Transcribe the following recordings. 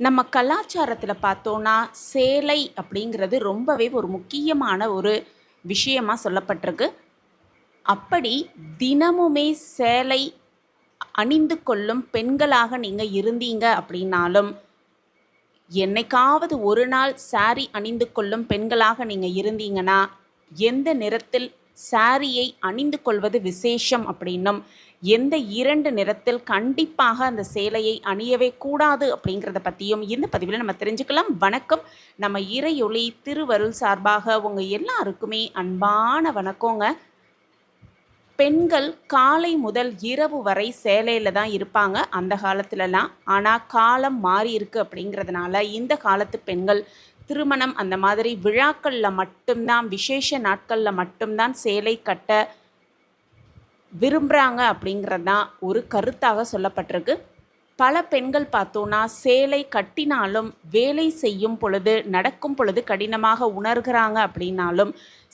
நம்ம கலாச்சாரத்தில் பார்த்தோன்னா சேலை அப்படிங்கிறது ரொம்பவே ஒரு முக்கியமான ஒரு விஷயமாக சொல்லப்பட்டிருக்கு. அப்படி தினமுமே சேலை அணிந்து கொள்ளும் பெண்களாக நீங்கள் இருந்தீங்க அப்படின்னாலும் என்னைக்காவது ஒரு நாள் சாரி அணிந்து கொள்ளும் பெண்களாக நீங்கள் இருந்தீங்கன்னா எந்த நிறத்தில் சாரியை அணிந்து கொள்வது விசேஷம் அப்படின்னும் எந்த இரண்டு நிறத்தில் கண்டிப்பாக அந்த சேலையை அணியவே கூடாது அப்படிங்கிறத பற்றியும் இந்த பதிவில் நம்ம தெரிஞ்சுக்கலாம். வணக்கம். நம்ம இறையொளி திருவருள் சார்பாக உங்கள் எல்லாருக்குமே அன்பான வணக்கங்க. பெண்கள் காலை முதல் இரவு வரை சேலையில் தான் இருப்பாங்க. அந்த காலத்துலலாம். ஆனால் காலம் மாறி இருக்குது அப்படிங்கிறதுனால இந்த காலத்து பெண்கள் திருமணம் அந்த மாதிரி விழாக்களில் மட்டும்தான் விசேஷ நாட்களில் மட்டும்தான் சேலை கட்ட விரும்புகிறாங்க அப்படிங்கிறது தான் ஒரு கருத்தாக சொல்லப்பட்டிருக்கு. பல பெண்கள் பார்த்தோன்னா சேலை கட்டினாலும் வேலை செய்யும் பொழுது நடக்கும் பொழுது கடினமாக உணர்கிறாங்க அப்படின்னாலும்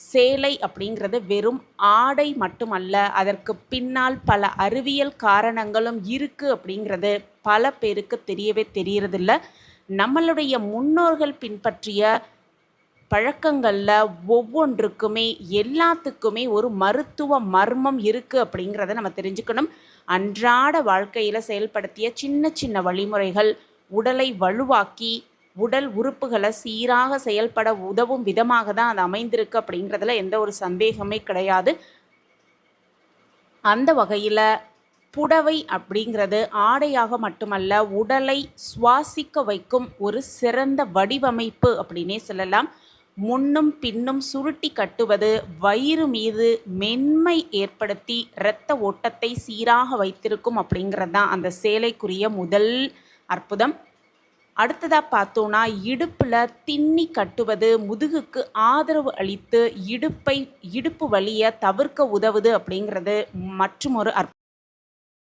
சேலை அப்படிங்கிறது வெறும் ஆடை மட்டுமல்ல அதற்கு பின்னால் பல அறிவியல் காரணங்களும் இருக்குது அப்படிங்கிறது பல பேருக்கு தெரியவே தெரியறதில்ல. நம்மளுடைய முன்னோர்கள் பின்பற்றிய பழக்கங்களில் ஒவ்வொன்றுக்குமே எல்லாத்துக்குமே ஒரு மருத்துவ மர்மம் இருக்குது அப்படிங்கிறத நம்ம தெரிஞ்சுக்கணும். அன்றாட வாழ்க்கையில் செயல்படுத்திய சின்ன சின்ன வழிமுறைகள் உடலை வலுவாக்கி உடல் உறுப்புகளை சீராக செயல்பட உதவும் விதமாக தான் அது அமைந்திருக்கு அப்படிங்கிறதுல எந்த ஒரு சந்தேகமே கிடையாது. அந்த வகையில் புடவை அப்படிங்கிறது ஆடையாக மட்டுமல்ல உடலை சுவாசிக்க வைக்கும் ஒரு சிறந்த வடிவமைப்பு அப்படின்னே சொல்லலாம். முன்னும் பின்னும் சுருட்டி கட்டுவது வயிறு மீது மென்மை ஏற்படுத்தி இரத்த ஓட்டத்தை சீராக வைத்திருக்கும் அப்படிங்கிறது தான் அந்த சேலைக்குரிய முதல் அற்புதம். அடுத்ததாக பார்த்தோன்னா இடுப்பில் தின்னி கட்டுவது முதுகுக்கு ஆதரவு அளித்து இடுப்பை இடுப்பு வழியை தவிர்க்க உதவுது அப்படிங்கிறது மற்றும் ஒரு அற்ப